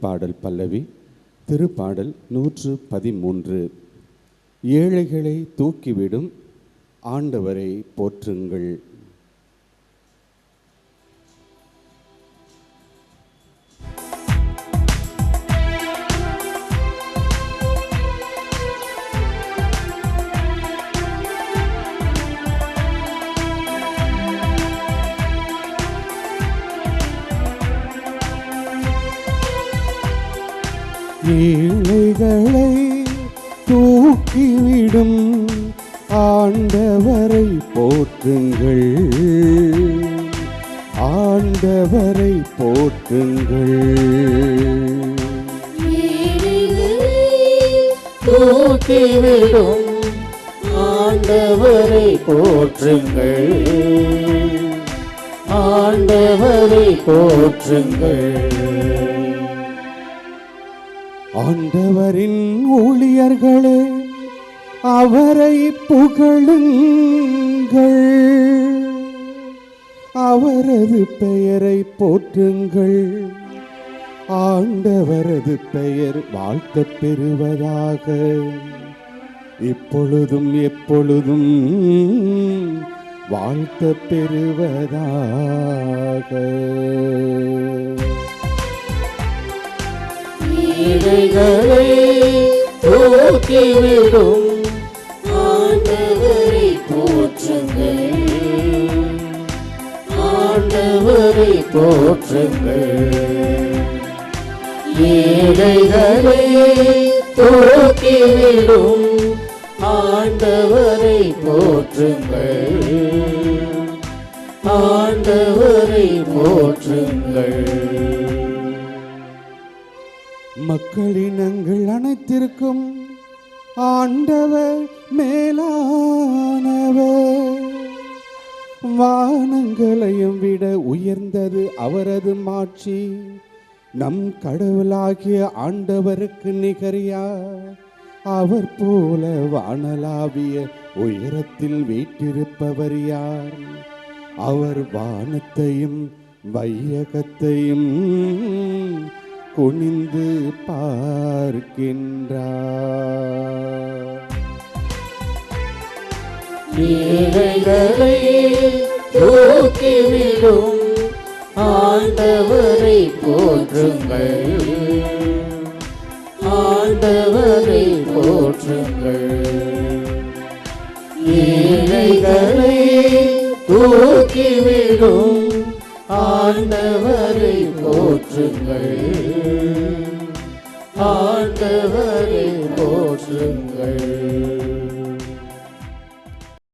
திருப்பாடல் பல்லவி திருப்பாடல் நூற்று பதிமூன்று. ஏழைகளை தூக்கிவிடும் ஆண்டவரை போற்றுங்கள். ஏழைகளை தூக்கிவிடும் ஆண்டவரை போற்றுங்கள். ஆண்டவரை போற்றுங்கள். தூக்கிவிடும் ஆண்டவரை போற்றுங்கள். ஆண்டவரை போற்றுங்கள். ஆண்டவரின் ஊழியர்களே அவரை புகழுங்கள். அவரது பெயரை போற்றுங்கள். ஆண்டவரது பெயர் வாழ்த்த பெறுவதாக. இப்பொழுதும் எப்பொழுதும் வாழ்த்த பெறுவதாக. ஏழைகளை தூக்கிவிடும். ஆண்டவரை போற்றுங்கள். ஆண்டவரை போற்றுங்கள். ஏழைகளை தூக்கிவிடும். ஆண்டவரை போற்றுங்கள். ஆண்டவரை போற்றுங்கள். மக்களினங்கள் அனைத்திற்கும் ஆண்டவர் மேலானவர். வானங்களையும் விட உயர்ந்தது அவரது மாட்சி. நம் கடவுளாகிய ஆண்டவருக்கு நிகரியா அவர் போல வானலாவிய உயரத்தில் வீட்டிருப்பவர் யார்? அவர் வானத்தையும் வையகத்தையும் குனிந்து பார்க்கின்றார். ஏழைகளை தூக்கிவிடும் ஆண்டவரை போற்றுங்கள். ஆண்டவரை போற்றுங்கள். ஏழைகளை தூக்கிவிடும் ஆண்டவரை போற்றுங்கள். ஆண்டவரை போற்றுங்கள்.